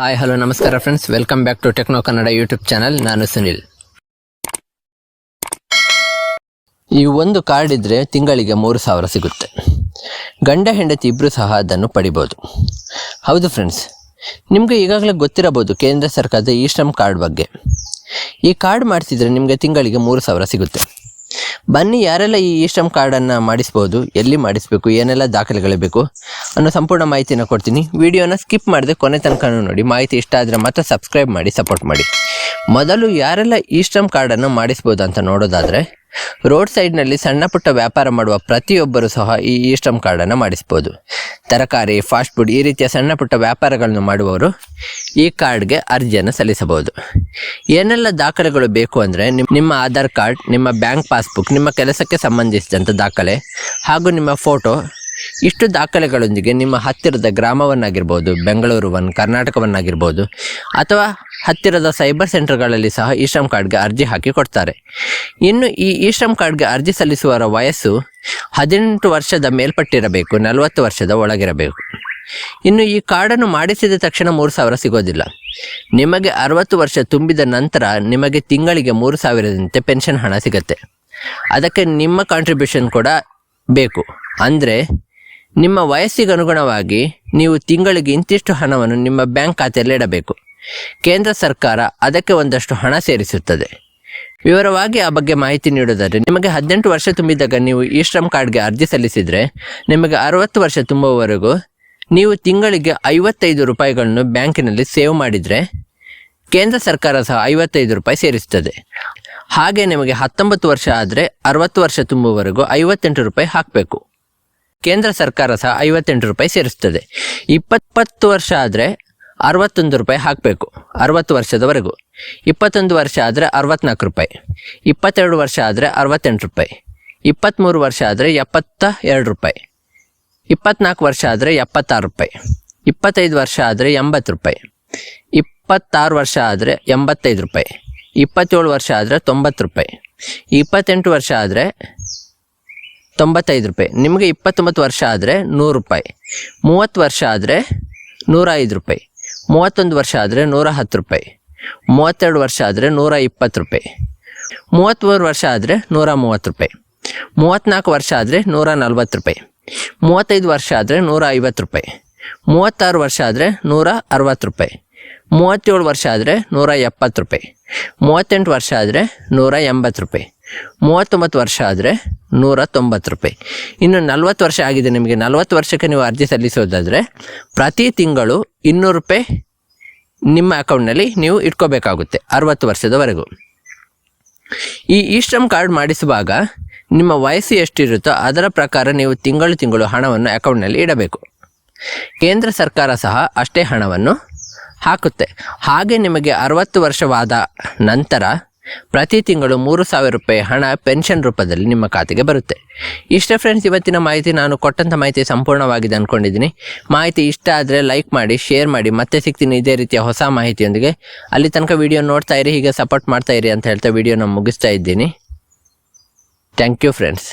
Hi hello ನಮಸ್ಕಾರ friends welcome back to techno Kannada YouTube channel ನಾನು ಸುನಿಲ್ ಈ ಒಂದು ಕಾರ್ಡ್ ಇದ್ರೆ ತಿಂಗಳಿಗೆ ಮೂರು ಸಾವಿರ ಸಿಗುತ್ತೆ. ಗಂಡ, ಹೆಂಡತಿ ಇಬ್ಬರು ಸಹ ಅದನ್ನು ಪಡಿಬೋದು. ಹೌದು ಫ್ರೆಂಡ್ಸ್ ನಿಮಗೆ ಈಗಾಗಲೇ ಗೊತ್ತಿರಬಹುದು ಕೇಂದ್ರ ಸರ್ಕಾರದ ಈ ಶ್ರಮ್ ಕಾರ್ಡ್ ಬಗ್ಗೆ. ಈ ಕಾರ್ಡ್ ಮಾಡಿಸಿದ್ರೆ ನಿಮಗೆ ತಿಂಗಳಿಗೆ ಮೂರು ಸಾವಿರ ಸಿಗುತ್ತೆ. ಬನ್ನಿ, ಯಾರೆಲ್ಲ ಈ ಇ ಶ್ರಮ್ ಕಾರ್ಡನ್ನು ಮಾಡಿಸ್ಬೋದು, ಎಲ್ಲಿ ಮಾಡಿಸ್ಬೇಕು, ಏನೆಲ್ಲ ದಾಖಲೆಗಳು ಬೇಕು ಅನ್ನೋ ಸಂಪೂರ್ಣ ಮಾಹಿತಿನ ಕೊಡ್ತೀನಿ. ವಿಡಿಯೋನ ಸ್ಕಿಪ್ ಮಾಡದೆ ಕೊನೆ ತನಕ ನೋಡಿ, ಮಾಹಿತಿ ಇಷ್ಟ ಆದರೆ ಮಾತ್ರ ಸಬ್ಸ್ಕ್ರೈಬ್ ಮಾಡಿ, ಸಪೋರ್ಟ್ ಮಾಡಿ. ಮೊದಲು ಯಾರೆಲ್ಲ ಇ ಶ್ರಮ್ ಕಾರ್ಡನ್ನು ಮಾಡಿಸ್ಬೋದು ಅಂತ ನೋಡೋದಾದರೆ ರೋಡ್ ಸೈಡ್ನಲ್ಲಿ ಸಣ್ಣ ಪುಟ್ಟ ವ್ಯಾಪಾರ ಮಾಡುವ ಪ್ರತಿಯೊಬ್ಬರು ಸಹ ಈ ಇ ಶ್ರಮ್ ಕಾರ್ಡನ್ನು ಮಾಡಿಸ್ಬೋದು. ತರಕಾರಿ ಫಾಸ್ಟ್ ಫುಡ್ ಈ ರೀತಿಯ ಸಣ್ಣ ಪುಟ್ಟ ವ್ಯಾಪಾರಗಳನ್ನು ಮಾಡುವವರು ಈ ಕಾರ್ಡ್ಗೆ ಅರ್ಜಿಯನ್ನು ಸಲ್ಲಿಸಬಹುದು. ಏನೆಲ್ಲ ದಾಖಲೆಗಳು ಬೇಕು ಅಂದರೆ ನಿಮ್ಮ ಆಧಾರ್ ಕಾರ್ಡ್, ನಿಮ್ಮ ಬ್ಯಾಂಕ್ ಪಾಸ್ಬುಕ್, ನಿಮ್ಮ ಕೆಲಸಕ್ಕೆ ಸಂಬಂಧಿಸಿದಂಥ ದಾಖಲೆ ಹಾಗೂ ನಿಮ್ಮ ಫೋಟೋ ಇಷ್ಟು ದಾಖಲೆಗಳೊಂದಿಗೆ ನಿಮ್ಮ ಹತ್ತಿರದ ಗ್ರಾಮವನ್ನಾಗಿರ್ಬೋದು, ಬೆಂಗಳೂರು ಒನ್, ಕರ್ನಾಟಕವನ್ನಾಗಿರ್ಬೋದು, ಅಥವಾ ಹತ್ತಿರದ ಸೈಬರ್ ಸೆಂಟರ್ಗಳಲ್ಲಿ ಸಹ ಇ ಶ್ರಮ್ ಕಾರ್ಡ್ಗೆ ಅರ್ಜಿ ಹಾಕಿ ಕೊಡ್ತಾರೆ. ಇನ್ನು ಈ ಇ ಶ್ರಮ್ ಕಾರ್ಡ್ಗೆ ಅರ್ಜಿ ಸಲ್ಲಿಸುವವರ ವಯಸ್ಸು ಹದಿನೆಂಟು ವರ್ಷದ ಮೇಲ್ಪಟ್ಟಿರಬೇಕು, ನಲವತ್ತು ವರ್ಷದ ಒಳಗಿರಬೇಕು. ಇನ್ನು ಈ ಕಾರ್ಡನ್ನು ಮಾಡಿಸಿದ ತಕ್ಷಣ ಮೂರು ಸಾವಿರ ಸಿಗೋದಿಲ್ಲ. ನಿಮಗೆ ಅರವತ್ತು ವರ್ಷ ತುಂಬಿದ ನಂತರ ನಿಮಗೆ ತಿಂಗಳಿಗೆ ಮೂರು ಸಾವಿರದಂತೆ ಪೆನ್ಷನ್ ಹಣ ಸಿಗುತ್ತೆ. ಅದಕ್ಕೆ ನಿಮ್ಮ ಕಾಂಟ್ರಿಬ್ಯೂಷನ್ ಕೂಡ ಬೇಕು. ಅಂದರೆ ನಿಮ್ಮ ವಯಸ್ಸಿಗೆ ಅನುಗುಣವಾಗಿ ನೀವು ತಿಂಗಳಿಗೆ ಇಂತಿಷ್ಟು ಹಣವನ್ನು ನಿಮ್ಮ ಬ್ಯಾಂಕ್ ಖಾತೆಯಲ್ಲಿ ಇಡಬೇಕು. ಕೇಂದ್ರ ಸರ್ಕಾರ ಅದಕ್ಕೆ ಒಂದಷ್ಟು ಹಣ ಸೇರಿಸುತ್ತದೆ. ವಿವರವಾಗಿ ಆ ಬಗ್ಗೆ ಮಾಹಿತಿ ನೀಡುವುದಾದರೆ, ನಿಮಗೆ ಹದಿನೆಂಟು ವರ್ಷ ತುಂಬಿದಾಗ ನೀವು ಈ ಶ್ರಮ್ ಕಾರ್ಡ್ಗೆ ಅರ್ಜಿ ಸಲ್ಲಿಸಿದರೆ, ನಿಮಗೆ ಅರವತ್ತು ವರ್ಷ ತುಂಬುವವರೆಗೂ ನೀವು ತಿಂಗಳಿಗೆ ಐವತ್ತೈದು ರೂಪಾಯಿಗಳನ್ನು ಬ್ಯಾಂಕಿನಲ್ಲಿ ಸೇವ್ ಮಾಡಿದರೆ, ಕೇಂದ್ರ ಸರ್ಕಾರ ಸಹ ಐವತ್ತೈದು ರೂಪಾಯಿ ಸೇರಿಸುತ್ತದೆ. ಹಾಗೆ ನಿಮಗೆ ಹತ್ತೊಂಬತ್ತು ವರ್ಷ ಆದರೆ ಅರವತ್ತು ವರ್ಷ ತುಂಬುವವರೆಗೂ ಐವತ್ತೆಂಟು ರೂಪಾಯಿ ಹಾಕಬೇಕು. ಕೇಂದ್ರ ಸರ್ಕಾರ ಸಹ ಐವತ್ತೆಂಟು ರೂಪಾಯಿ ಸೇರಿಸ್ತದೆ. ಇಪ್ಪತ್ತು ವರ್ಷ ಆದರೆ ಅರವತ್ತೊಂದು ರೂಪಾಯಿ ಹಾಕಬೇಕು. ಅರವತ್ತು ವರ್ಷದವರೆಗೂ. ಇಪ್ಪತ್ತೊಂದು ವರ್ಷ ಆದರೆ ಅರವತ್ನಾಲ್ಕು ರೂಪಾಯಿ. ಇಪ್ಪತ್ತೆರಡು ವರ್ಷ ಆದರೆ ಅರವತ್ತೆಂಟು ರೂಪಾಯಿ. ಇಪ್ಪತ್ತ್ಮೂರು ವರ್ಷ ಆದರೆ ಎಪ್ಪತ್ತ ಎರಡು ರೂಪಾಯಿ. ಇಪ್ಪತ್ನಾಲ್ಕು ವರ್ಷ ಆದರೆ ಎಪ್ಪತ್ತಾರು ರೂಪಾಯಿ. ಇಪ್ಪತ್ತೈದು ವರ್ಷ ಆದರೆ ಎಂಬತ್ತು ರೂಪಾಯಿ. ಇಪ್ಪತ್ತಾರು ವರ್ಷ ಆದರೆ ಎಂಬತ್ತೈದು ರೂಪಾಯಿ. ಇಪ್ಪತ್ತೇಳು ವರ್ಷ ಆದರೆ ತೊಂಬತ್ತು ರೂಪಾಯಿ. ಇಪ್ಪತ್ತೆಂಟು ವರ್ಷ ಆದರೆ ತೊಂಬತ್ತೈದು ರೂಪಾಯಿ ನಿಮಗೆ ಇಪ್ಪತ್ತೊಂಬತ್ತು ವರ್ಷ ಆದರೆ ನೂರು ರೂಪಾಯಿ ಮೂವತ್ತು ವರ್ಷ ಆದರೆ ನೂರ ಐದು ರೂಪಾಯಿ ಮೂವತ್ತೊಂದು ವರ್ಷ ಆದರೆ ನೂರ ಹತ್ತು ರೂಪಾಯಿ ಮೂವತ್ತೆರಡು ವರ್ಷ ಆದರೆ ನೂರ ಇಪ್ಪತ್ತು ರೂಪಾಯಿ ಮೂವತ್ತ್ಮೂರು ವರ್ಷ ಆದರೆ ನೂರ ಮೂವತ್ತು ರೂಪಾಯಿ ಮೂವತ್ತ್ನಾಲ್ಕು ವರ್ಷ ಆದರೆ ನೂರ ನಲ್ವತ್ತು ರೂಪಾಯಿ ಮೂವತ್ತೈದು ವರ್ಷ ಆದರೆ ನೂರ ಐವತ್ತು ರೂಪಾಯಿ ಮೂವತ್ತಾರು ವರ್ಷ ಆದರೆ ನೂರ ಅರವತ್ತು ರೂಪಾಯಿ ಮೂವತ್ತೇಳು ವರ್ಷ ಆದರೆ ನೂರ ಎಪ್ಪತ್ತು ರೂಪಾಯಿ ಮೂವತ್ತೆಂಟು ವರ್ಷ ಆದರೆ ನೂರ ಎಂಬತ್ತು ರೂಪಾಯಿ ಮೂವತ್ತೊಂಬತ್ತು ವರ್ಷ ಆದರೆ ನೂರ ತೊಂಬತ್ತು ರೂಪಾಯಿ. ಇನ್ನು ನಲ್ವತ್ತು ವರ್ಷ ಆಗಿದೆ ನಿಮಗೆ. ನಲ್ವತ್ತು ವರ್ಷಕ್ಕೆ ನೀವು ಅರ್ಜಿ ಸಲ್ಲಿಸೋದಾದರೆ ಪ್ರತಿ ತಿಂಗಳು ಇನ್ನೂರು ರೂಪಾಯಿ ನಿಮ್ಮ ಅಕೌಂಟ್ನಲ್ಲಿ ನೀವು ಇಟ್ಕೋಬೇಕಾಗುತ್ತೆ ಅರವತ್ತು ವರ್ಷದವರೆಗೂ. ಈ ಇ ಶ್ರಮ್ ಕಾರ್ಡ್ ಮಾಡಿಸುವಾಗ ನಿಮ್ಮ ವಯಸ್ಸು ಎಷ್ಟಿರುತ್ತೋ ಅದರ ಪ್ರಕಾರ ನೀವು ತಿಂಗಳು ತಿಂಗಳು ಹಣವನ್ನು ಅಕೌಂಟ್ನಲ್ಲಿ ಇಡಬೇಕು. ಕೇಂದ್ರ ಸರ್ಕಾರ ಸಹ ಅಷ್ಟೇ ಹಣವನ್ನು ಹಾಕುತ್ತೆ. ಹಾಗೆ ನಿಮಗೆ ಅರವತ್ತು ವರ್ಷವಾದ ನಂತರ ಪ್ರತಿ ತಿಂಗಳು ಮೂರು ಸಾವಿರ ರೂಪಾಯಿ ಹಣ ಪೆನ್ಷನ್ ರೂಪದಲ್ಲಿ ನಿಮ್ಮ ಖಾತೆಗೆ ಬರುತ್ತೆ. ಇಷ್ಟೇ ಫ್ರೆಂಡ್ಸ್ ಇವತ್ತಿನ ಮಾಹಿತಿ ನಾನು ಕೊಟ್ಟಂಥ ಮಾಹಿತಿ ಸಂಪೂರ್ಣವಾಗಿದೆ ಅಂದ್ಕೊಂಡಿದ್ದೀನಿ ಮಾಹಿತಿ ಇಷ್ಟ ಆದರೆ ಲೈಕ್ ಮಾಡಿ ಶೇರ್ ಮಾಡಿ, ಮತ್ತೆ ಸಿಗ್ತೀನಿ ಇದೇ ರೀತಿಯ ಹೊಸ ಮಾಹಿತಿಯೊಂದಿಗೆ. ಅಲ್ಲಿ ತನಕ ವಿಡಿಯೋ ನೋಡ್ತಾ ಇರಿ, ಹೀಗೆ ಸಪೋರ್ಟ್ ಮಾಡ್ತಾ ಇರಿ ಅಂತ ಹೇಳ್ತಾ ನಾನು ಮುಗಿಸ್ತಾ ಇದ್ದೀನಿ. Thank you friends